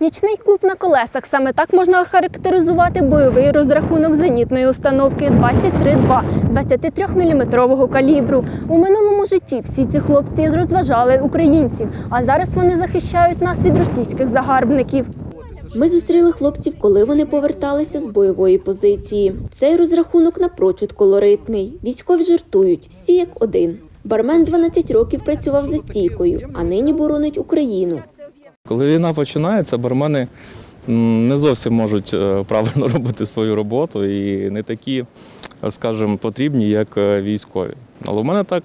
Нічний клуб на колесах саме так можна охарактеризувати бойовий розрахунок зенітної установки 23-2 23-мм калібру. У минулому житті всі ці хлопці розважали українців, а зараз вони захищають нас від російських загарбників. Ми зустріли хлопців, коли вони поверталися з бойової позиції. Цей розрахунок напрочуд колоритний. Військові жартують всі як один. Бармен 12 років працював за стійкою, а нині боронить Україну. Коли війна починається, бармени не зовсім можуть е, правильно робити свою роботу і не такі, е, скажімо, потрібні, як е, військові. Але в мене так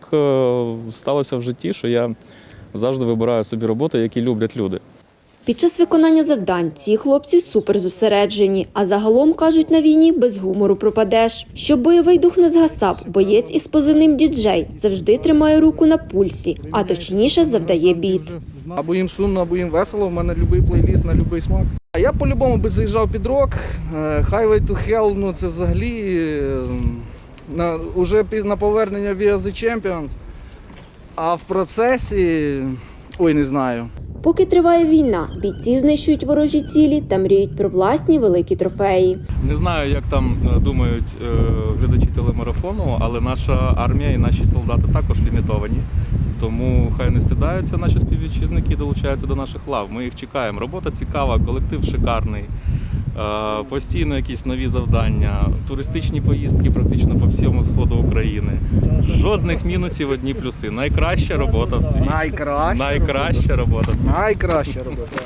сталося в житті, що я завжди вибираю собі роботи, які люблять люди. Під час виконання завдань ці хлопці супер зосереджені, а загалом кажуть на війні без гумору пропадеш. Щоб бойовий дух не згасав, боєць із позивним діджей завжди тримає руку на пульсі, а точніше завдає біт. Або їм сумно, або їм весело. У мене будь-який плейліст на будь-який смак. А я по-любому би заїжджав під рок. Е, Highway to Hell, ну це взагалі е, на, уже на повернення Via the Champions. А в процесі. Ой, не знаю. Поки триває війна, бійці знищують ворожі цілі та мріють про власні великі трофеї. Не знаю, як там е, думають е, глядачі телемарафону, але наша армія і наші солдати також лімітовані. Тому хай не стидаються наші співвітчизники долучаються до наших лав. Ми їх чекаємо. Робота цікава, колектив шикарний. е, Постійно якісь нові завдання, туристичні поїздки практично по всьому України. Жодних мінусів, одні плюси. Найкраща робота в світі. Найкраща. Найкраща робота в світі. Найкраща робота.